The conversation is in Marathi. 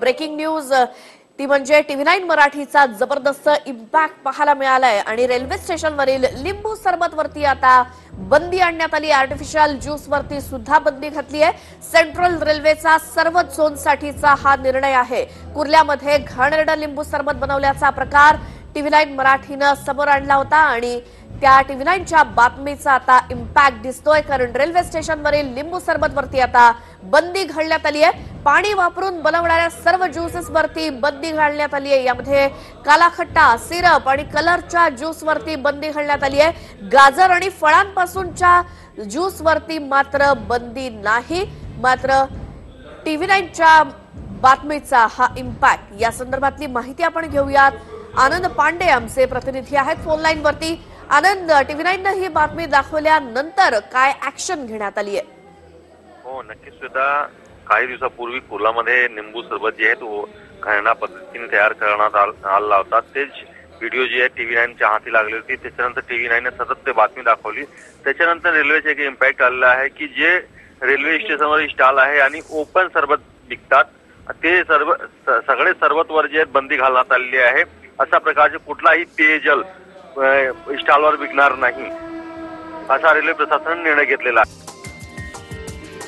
Breaking news. ती म्हणजे टीव्ही नाईन मराठीचा जबरदस्त इम्पॅक्ट पाहायला मिळालाय. आणि रेल्वे स्टेशनवरील लिंबू सरबत वरती आता बंदी आणण्यात आली. आर्टिफिशियल ज्यूस वरती सुद्धा बंदी घातली आहे सेंट्रल रेल्वेचा सर्व झोनसाठीचा हा निर्णय आहे. कुर्ल्यामध्ये घाणेरडं लिंबू सरबत बनवल्याचा प्रकार टीव्ही नाईन मराठीनं समोर आणला होता. आणि त्या टीव्ही नाईनच्या बातमीचा आता इम्पॅक्ट दिसतोय. कारण रेल्वे स्टेशनवरील लिंबू सरबत वरती आता बंदी घालण्यात आली आहे पाणी वापरून बनवणाऱ्या सर्व ज्यूसेस वरती बंदी घालण्यात आली आहे. यामध्ये कालाखट्टा सिरप आणि कलरच्या ज्यूस वरती बंदी घालण्यात आली आहे. गाजर आणि फळांपासूनच्या ज्यूस वरती मात्र बंदी नाही. मात्र टीव्ही नाईनच्या बातमीचा हा इम्पॅक्ट. या संदर्भातली माहिती आपण घेऊयात. आनंद पांडे आमचे प्रतिनिधी आहेत फोन लाईन वरती आनंद टीव्ही नाईननं ही बातमी दाखवल्यानंतर काय ऍक्शन घेण्यात आली आहे? हो नक्कीच सुद्धा. काही दिवसापूर्वी कुर्लामध्ये निंबू सरबत जे आहे तो घाणा पद्धतीने तयार करण्यात आला होता तेच व्हिडिओ जे आहे टीव्ही नाईनच्या हाती लागली होती. त्याच्यानंतर टीव्ही नाईनने सतत ते बातमी दाखवली. त्याच्यानंतर रेल्वेचे एक इम्पॅक्ट आलेला आहे की जे रेल्वे स्टेशनवर स्टॉल आहे आणि ओपन सरबत विकतात. ते सर्व सगळे सरबतवर जे आहेत बंदी घालण्यात आलेली आहे. अशा प्रकारचे कुठलाही पेयजल स्टॉलवर विकणार नाही. असा रेल्वे प्रशासनाने निर्णय घेतलेला आहे.